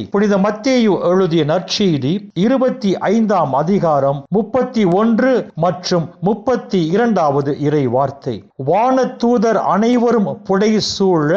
வார்த்தை புனித மத்தேயு எழுதிய நற்செய்தி இருபத்தி ஐந்தாம் அதிகாரம் முப்பத்தி ஒன்று மற்றும் முப்பத்தி இரண்டாவது இறை வார்த்தை வானதூதர் அனைவரும் புடை சூழ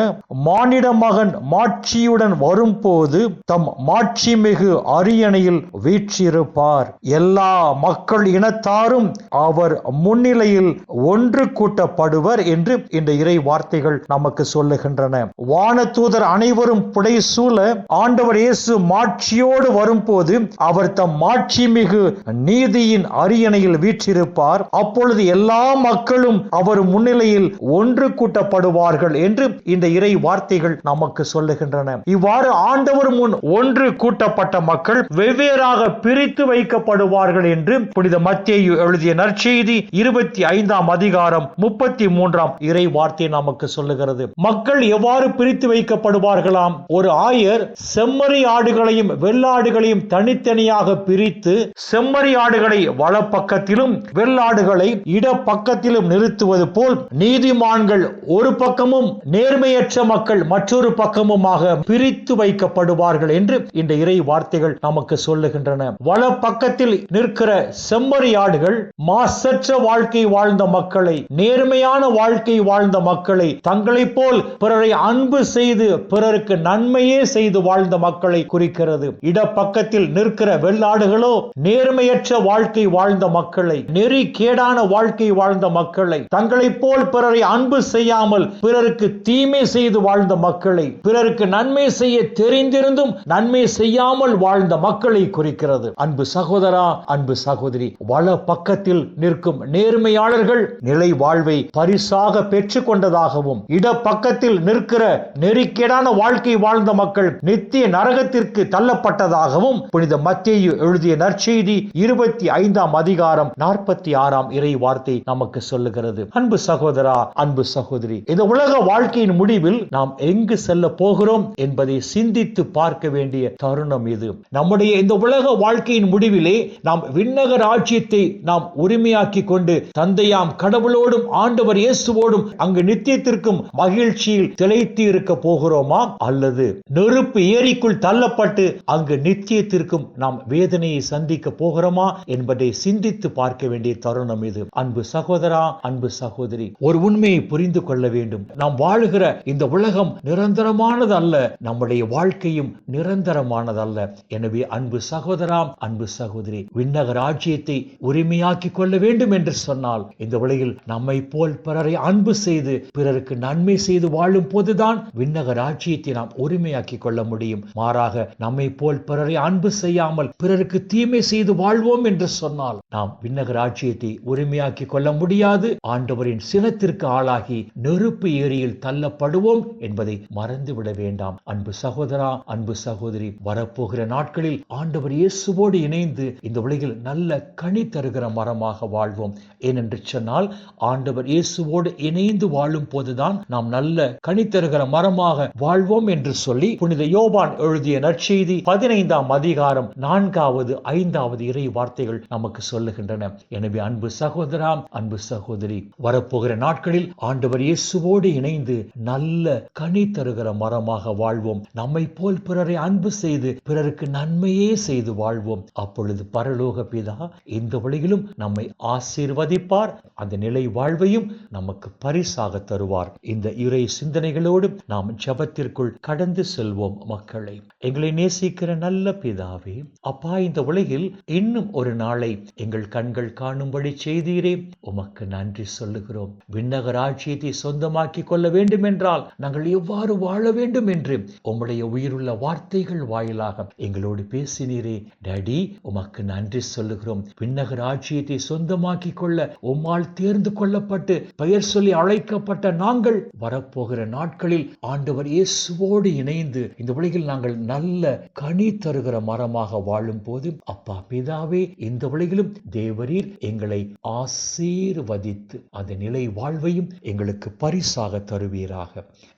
மானிட மகன் மாட்சியுடன் வரும்போது தம் மாட்சிமிகு அரியணையில் வீற்றிருப்பார். எல்லா மக்கள் இனத்தாரும் அவர் முன்னிலையில் ஒன்று கூட்டப்படுவர் என்று இந்த இறை வார்த்தைகள் நமக்கு சொல்லுகின்றன. வானதூதர் அனைவரும் புடை சூழ ஆண்டவர் இயேசு மாட்சியோடு வரும்போது அவர் தம் மாட்சி மிகு நீதியின் அரியணையில் வீற்றிருப்பார். அப்பொழுது எல்லா மக்களும் அவர் முன்னிலையில் ஒன்று கூட்டப்படுவார்கள் என்று இந்த இறை வார்த்தைகள் நமக்கு சொல்லுகின்றன. இவ்வாறு ஆண்டவர் முன் ஒன்று கூட்டப்பட்ட மக்கள் வெவ்வேறாக பிரித்து வைக்கப்படுவார்கள் என்று புனித மத்தேயு எழுதிய நற்செய்தி இருபத்தி ஐந்தாம் அதிகாரம் முப்பத்தி மூன்றாம் இறை வார்த்தை நமக்கு சொல்லுகிறது. மக்கள் எவ்வாறு பிரித்து வைக்கப்படுவார்களாம்? ஒரு ஆயர் செம்மறி ஆடுகளையும் வெள்ளாடுகளையும் தனித்தனியாக பிரித்து செம்மறி ஆடுகளை வலப்பக்கத்திலும் வெள்ளாடுகளை இடப்பக்கத்திலும் நிறுத்துவது போல் நீதிமான்கள் ஒரு பக்கமும் நேர்மையற்ற மக்கள் மற்றொரு பக்கமுமாக பிரித்து வைக்கப்படுவார்கள் என்று இந்த இறை வார்த்தைகள் நமக்கு சொல்லுகின்றன. வலப்பக்கத்தில் நிற்கிற செம்மறி ஆடுகள் மாசற்ற வாழ்க்கை வாழ்ந்த மக்களை நேர்மையான வாழ்க்கை வாழ்ந்த மக்களை தங்களைப் போல் பிறரை அன்பு செய்து பிறருக்கு நன்மையே செய்து வாழ்ந்த மக்கள் மக்களை குறிக்கிறது. இடப்பக்கத்தில் நிற்கிற வெள்ளாடுகளோ நேர்மையற்ற வாழ்க்கை வாழ்ந்த மக்களை நெறி கேடான வாழ்க்கை வாழ்ந்த மக்களை தங்களை போல் பிறரை அன்பு செய்யாமல் பிறருக்கு தீமை செய்து வாழ்ந்த மக்களை பிறருக்கு நன்மை செய்ய தெரிந்திருந்தும் நன்மை செய்யாமல் வாழ்ந்த மக்களை குறிக்கிறது. அன்பு சகோதரா அன்பு சகோதரி வள பக்கத்தில் நிற்கும் நேர்மையாளர்கள் நிலை வாழ்வை பரிசாக பெற்றுக் கொண்டதாகவும் இடப்பக்கத்தில் நிற்கிற நெறிக்கேடான வாழ்க்கை வாழ்ந்த மக்கள் நித்திய நரக நரகத்திற்கு தள்ளப்பட்டதாகவும் புனித மத்தேயு எழுதிய நற்செய்தி இருபத்தி ஐந்தாம் அதிகாரம் நாற்பத்தி ஆறாம் இறை வார்த்தை நமக்கு சொல்லுகிறது. அன்பு சகோதரா அன்பு சகோதரி இந்த உலக வாழ்க்கையின் முடிவில் நாம் எங்கு செல்ல போகிறோம் என்பதை சிந்தித்து பார்க்க வேண்டிய தருணம் இது. நம்முடைய இந்த உலக வாழ்க்கையின் முடிவிலே நாம் விண்ணக ராஜ்யத்தை நாம் உரிமையாக்கி கொண்டு தந்தையாம் கடவுளோடும் ஆண்டவர் இயேசுவோடும் அங்கு நித்தியத்திற்கும் மகிழ்ச்சியில் திளைத்து இருக்க போகிறோமா அல்லது நெருப்பு ஏரிக்குள் தள்ளப்பட்டு அங்கு நித்தியத்திற்கும் நாம் வேதனையை சந்திக்க போகிறோமா என்பதை சிந்தித்து பார்க்க வேண்டிய தருணம் இது. அன்பு சகோதரா அன்பு சகோதரி ஒரு உண்மையை புரிந்து கொள்ள வேண்டும். நாம் வாழுகிற இந்த உலகம் நிரந்தரமானது அல்ல நம்முடைய வாழ்க்கையும் நிரந்தரமானதல்ல. எனவே அன்பு சகோதரா அன்பு சகோதரி விண்ணக ராஜ்யத்தை உரிமையாக்கி கொள்ள வேண்டும் என்று சொன்னால் இந்த உலகில் நம்மை போல் பிறரை அன்பு செய்து பிறருக்கு நன்மை செய்து வாழும் போதுதான் விண்ணக ராஜ்யத்தை நாம் உரிமையாக்கி கொள்ள முடியும். மாறாக நம்மை போல் பிறரை அன்பு செய்யாமல் பிறருக்கு தீமை செய்து வாழ்வோம் என்று சொன்னால் நாம் விண்ணக ராஜ்யத்தை உரிமையாக்கி கொள்ள முடியாது. ஆண்டவரின் சினத்திற்கு ஆளாகி நெருப்பு ஏரியில் தள்ளப்படுவோம் என்பதை மறந்துவிட வேண்டாம். அன்பு சகோதரா அன்பு சகோதரி வரப்போகிற நாட்களில் ஆண்டவர் இயேசுவோடு இணைந்து இந்த உலகில் நல்ல கனி தருகிற மரமாக வாழ்வோம். ஏனென்று சொன்னால் ஆண்டவர் இயேசுவோடு இணைந்து வாழும் போதுதான் நாம் நல்ல கனி தருகிற மரமாக வாழ்வோம் என்று சொல்லி புனித யோபான் எழுதிய நற்செய்தி பதினைந்தாம் அதிகாரம் நான்காவது ஐந்தாவது இறை வார்த்தைகள் நமக்கு சொல்லுகின்றன. எனவே அன்பு சகோதரா அன்பு சகோதரி வரப்போகிற நாட்களில் ஆண்டவர் இயேசுவோடு இணைந்து நல்ல கனி தருகிற மரமாக வாழ்வோம். நம்மை போல் பிறரை அன்பு செய்து பிறருக்கு நன்மையே செய்து வாழ்வோம். அப்பொழுது பரலோக பிதா இந்த வழியிலும் நம்மை ஆசீர்வதிப்பார். அந்த நிலை வாழ்வையும் நமக்கு பரிசாக தருவார். இந்த இறை சிந்தனைகளோடு நாம் ஜபத்திற்குள் கடந்து செல்வோம் மக்களை. எங்களை நேசிக்கிற நல்ல பிதாவே அப்பா இந்த உலகில் இன்னும் ஒரு நாளை எங்கள் கண்கள் காணும்படி செய்தீரே. உமக்கு நன்றி சொல்லுகிறோம். விண்ணக ராஜ்யத்தை சொந்தமாக்கி கொள்ள வேண்டும் என்றால் நாங்கள் எவ்வாறு வாழ வேண்டும் என்று உம்முடைய உயிருள்ள வார்த்தைகள் வாயிலாக எங்களோடு பேசினீரே. டேடி உமக்கு நன்றி சொல்லுகிறோம். விண்ணகராட்சியத்தை சொந்தமாக்கிக் சொந்தமாக்கி கொள்ள உம்மால் தேர்ந்து கொள்ளப்பட்டு பெயர் சொல்லி அழைக்கப்பட்ட நாங்கள் வரப்போகிற நாட்களில் ஆண்டவர் இயேசுவோடு இணைந்து இந்த உலகில் நாங்கள் நல்ல கனி தருகிற மரமாக வாழும் போது அப்பா பிதாவே இந்த உலகிலும் தேவரீர் எங்களை ஆசீர்வதித்து அந்த நிலை வாழ்வையும் எங்களுக்கு பரிசாக தருவீராக.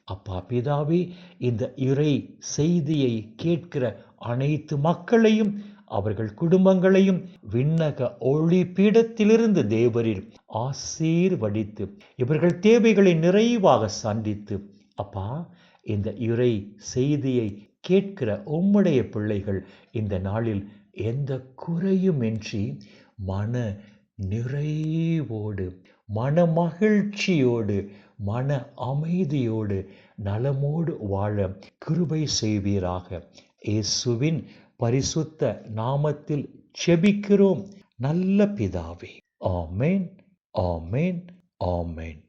அப்பா பிதாவே இந்த இறை செய்தியை கேட்கிற அனைத்து மக்களையும் அவர்கள் குடும்பங்களையும் விண்ணக ஒளி பீடத்திலிருந்து தேவரில் ஆசீர்வடித்து இவர்கள் தேவைகளை நிறைவாக சந்தித்து அப்பா இந்த இறை செய்தியை கேட்கிற உம்முடைய பிள்ளைகள் இந்த நாளில் எந்த குறையுமின்றி மன நிறைவோடு மன மகிழ்ச்சியோடு மன அமைதியோடு நலமோடு வாழ கிருபை செய்வீராக. இயேசுவின் பரிசுத்த நாமத்தில் செபிக்கிறோம் நல்ல பிதாவே. ஆமேன். ஆமேன். ஆமேன்.